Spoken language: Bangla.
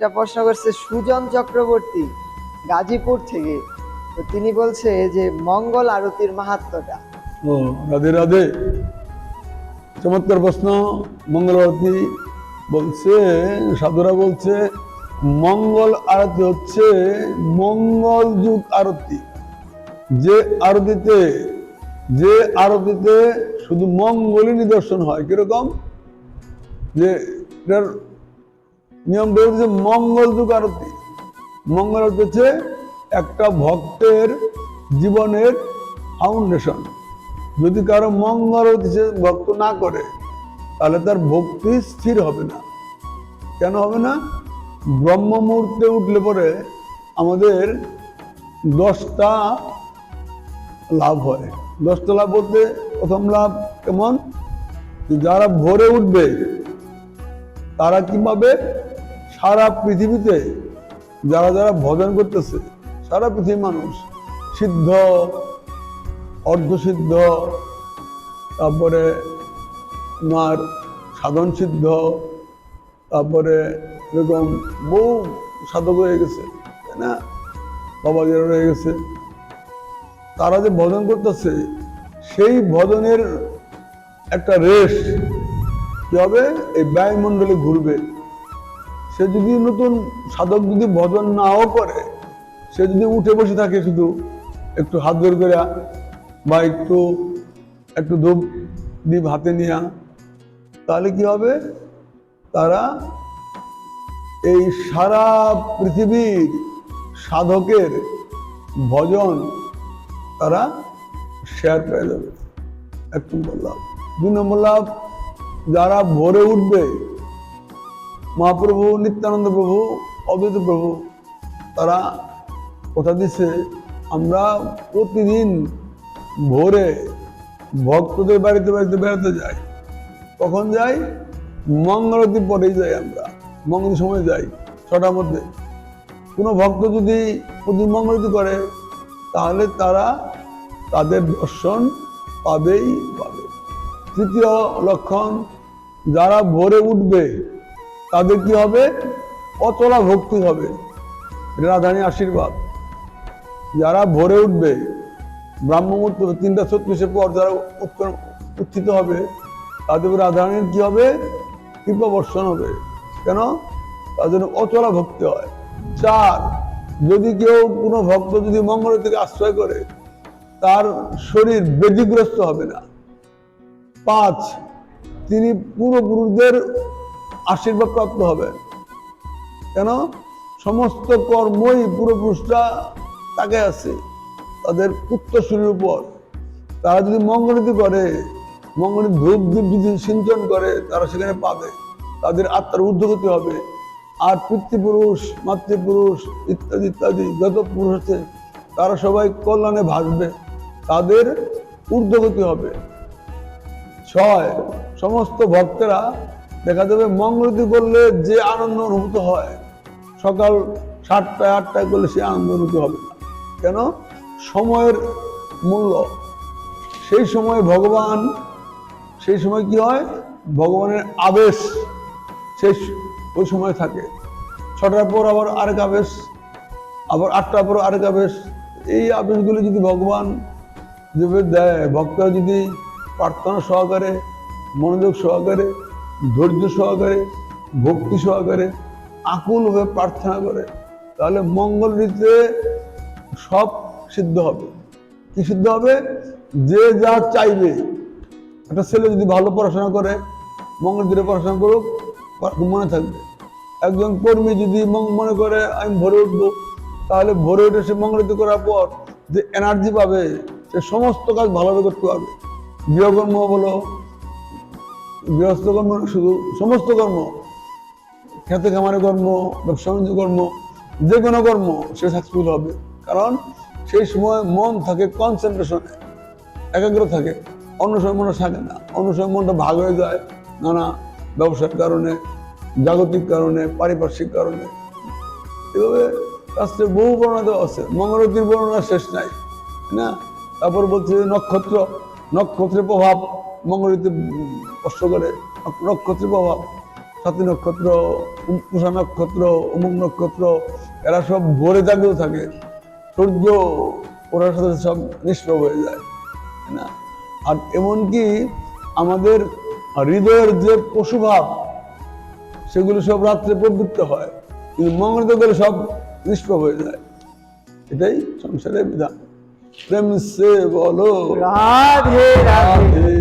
এটা প্রশ্ন করছে সুজন চক্রবর্তী, গাজীপুর থেকে। তো তিনি বলছে যে, মঙ্গল আরতির মাহাত্মটা। ও, রাধে রাধে। চমৎকার প্রশ্ন। মঙ্গলবতী বলছে, সাধুরা বলছে, মঙ্গল আরতি হচ্ছে মঙ্গল যুগ আরতি। যে আরতিতে যে আরতিতে শুধু মঙ্গলই নিদর্শন হয়। কীরকম? যে এটার নিয়ম বেরোচ্ছে মঙ্গল যুগ আরতি। মঙ্গল আরতি হচ্ছে একটা ভক্তের জীবনের ফাউন্ডেশন যদি কারও মঙ্গল সে ভক্ত না করে, তাহলে তার ভক্তি স্থির হবে না। কেন হবে না? ব্রহ্ম মুহূর্তে উঠলে পরে আমাদের দশটা লাভ হয়। দশটা লাভ বলতে প্রথম লাভ কেমন? যারা ভোরে উঠবে, তারা কি পাবে? সারা পৃথিবীতে যারা যারা ভজন করতেছে, সারা পৃথিবীর মানুষ সিদ্ধ অর্ধসিদ্ধ তারপরে তোমার সাধন সিদ্ধ, তারপরে এরকম বহু সাধক হয়ে গেছে, তাই না? বাবাজিরা রয়ে গেছে। তারা যে ভজন করতেছে, সেই ভজনের একটা রেস কি হবে? এই বায়ুমণ্ডলে ঘুরবে। সে যদি নতুন সাধক যদি ভজন নাও করে, সে যদি উঠে বসে থাকে শুধু একটু হাত বের করে বা একটু একটু ধূপ দ্বীপ হাতে নিয়া, তাহলে কি হবে? তারা এই সারা পৃথিবীর সাধকের ভজন তারা শেয়ার পেয়ে যাবে এক নম্বর লাভ। দুই নম্বর লাভ, যারা ভোরে উঠবে মহাপ্রভু, নিত্যানন্দ প্রভু, অদ্বৈত প্রভু, তারা কথা দিচ্ছে, আমরা প্রতিদিন ভোরে ভক্তদের বাড়িতে বাড়িতে বেড়াতে যাই। কখন যাই? মঙ্গলতি পরেই যাই আমরা। মঙ্গল সময় যাই, ছটার মধ্যে। কোনো ভক্ত যদি প্রতিদিন মঙ্গলতি করে, তাহলে তারা তাদের দর্শন পাবেই পাবে। তৃতীয় লক্ষণ, যারা ভোরে উঠবে তাদের কি হবে? অতলা ভক্তি হবে। রাধানী আশীর্বাদ। যারা ভোরে উঠবে ব্রাহ্মমূর্ত তিনটা ছত্রিশের পর যারা উত্থিত হবে, তাদের রাধারানীর কি হবে? কৃপা বর্ষণ হবে। কেন? তাদের অচলা ভক্তি হয়। চার, যদি কেউ কোনো ভক্ত যদি মঙ্গল থেকে আশ্রয় করে, তার শরীর বেদিগ্রস্ত হবে না। পাঁচ, তিনি পূর্বপুরুষদের আশীর্বাদ প্রাপ্ত হবেন কেন? সমস্ত কর্মই পূর্বপুরুষরা তাকে আছে, তাদের উত্তরসূরির উপর। তারা যদি মঙ্গলনীতি করে, মঙ্গলনীতি ধূপ দ্বীপ যদি সিঞ্চন করে, তারা সেখানে পাবে। তাদের আত্মার উদ্যোগতি হবে। আর পিতৃপুরুষ, মাতৃপুরুষ ইত্যাদি ইত্যাদি যত পুরুষ আছে, তারা সবাই কল্যাণে ভাসবে। তাদের ঊর্ধ্বগতি হবে। ছয়, সমস্ত ভক্তেরা দেখা যাবে মঙ্গলতি করলে যে আনন্দ অনুভূত হয়, সকাল সাতটায়, আটটায় করলে সে আনন্দ অনুভূত হবে না। কেন? সময়ের মূল্য। সেই সময় ভগবান, সেই সময় কি হয়? ভগবানের আবেশ সেই ওই সময় থাকে। ছটার পর আবার আরেক আবেশ, আবার আটটার পর আরেক আবেশ। এই আবেশগুলি যদি ভগবান যেভাবে দেয়, ভক্তরা যদি প্রার্থনা সহকারে, মনোযোগ সহকারে ধৈর্য সহকারে, ভক্তি সহকারে, আকুল হয়ে প্রার্থনা করে, তাহলে মঙ্গল ঋতুতে সব সিদ্ধ হবে। কি সিদ্ধ হবে? যে যা চাইবে। একটা ছেলে যদি ভালো পড়াশোনা করে, মঙ্গল দিনে পড়াশোনা করুক মনে থাকবে। একজন কর্মী যদি মনে করে, আমি ভোরে উঠবো, তাহলে ভোরে উঠে সে মঙ্গলিত করার পর যে এনার্জি পাবে, সে সমস্ত কাজ ভালোভাবে করতে পারবে। গৃহকর্ম বলো গৃহস্থ কর্ম না, শুধু সমস্ত কর্ম। খেতে খামারে কর্ম, ব্যবসা বাণিজ্য কর্ম, যে কোনো কর্ম সে সাকসেসফুল হবে। কারণ সেই সময় মন থাকে কনসেন্ট্রেশনে একাগ্র থাকে। অন্য সময় মনে থাকে না। অন্য সময় মনটা ভাগ হয়ে যায় নানা ব্যবসার কারণে, জাগতিক কারণে, পারিপার্শ্বিক কারণে। এভাবে শাস্ত্রে বহু বর্ণনা দেওয়া আছে। মঙ্গলতির বর্ণনা শেষ নাই না? তারপর বলছে নক্ষত্র, নক্ষত্রের প্রভাব মঙ্গলতে স্পষ্ট করে নক্ষত্রের প্রভাব সাতী নক্ষত্র পুষা নক্ষত্র অমুক নক্ষত্র, এরা সব ভরে জাগেও থাকে। সূর্য ওরার সাথে সব নিষ্প্রভ হয়ে যায় না? আর এমনকি আমাদের হৃদয়ের যে পশুভাব সেগুলো সব রাত্রে প্রবৃত্ত হয়। কিন্তু মঙ্গল গেলে সব নিষ্প্রভ হয়ে যায়। এটাই সংসারের বিধান। প্রেম সে বলো। রাধে রাধে।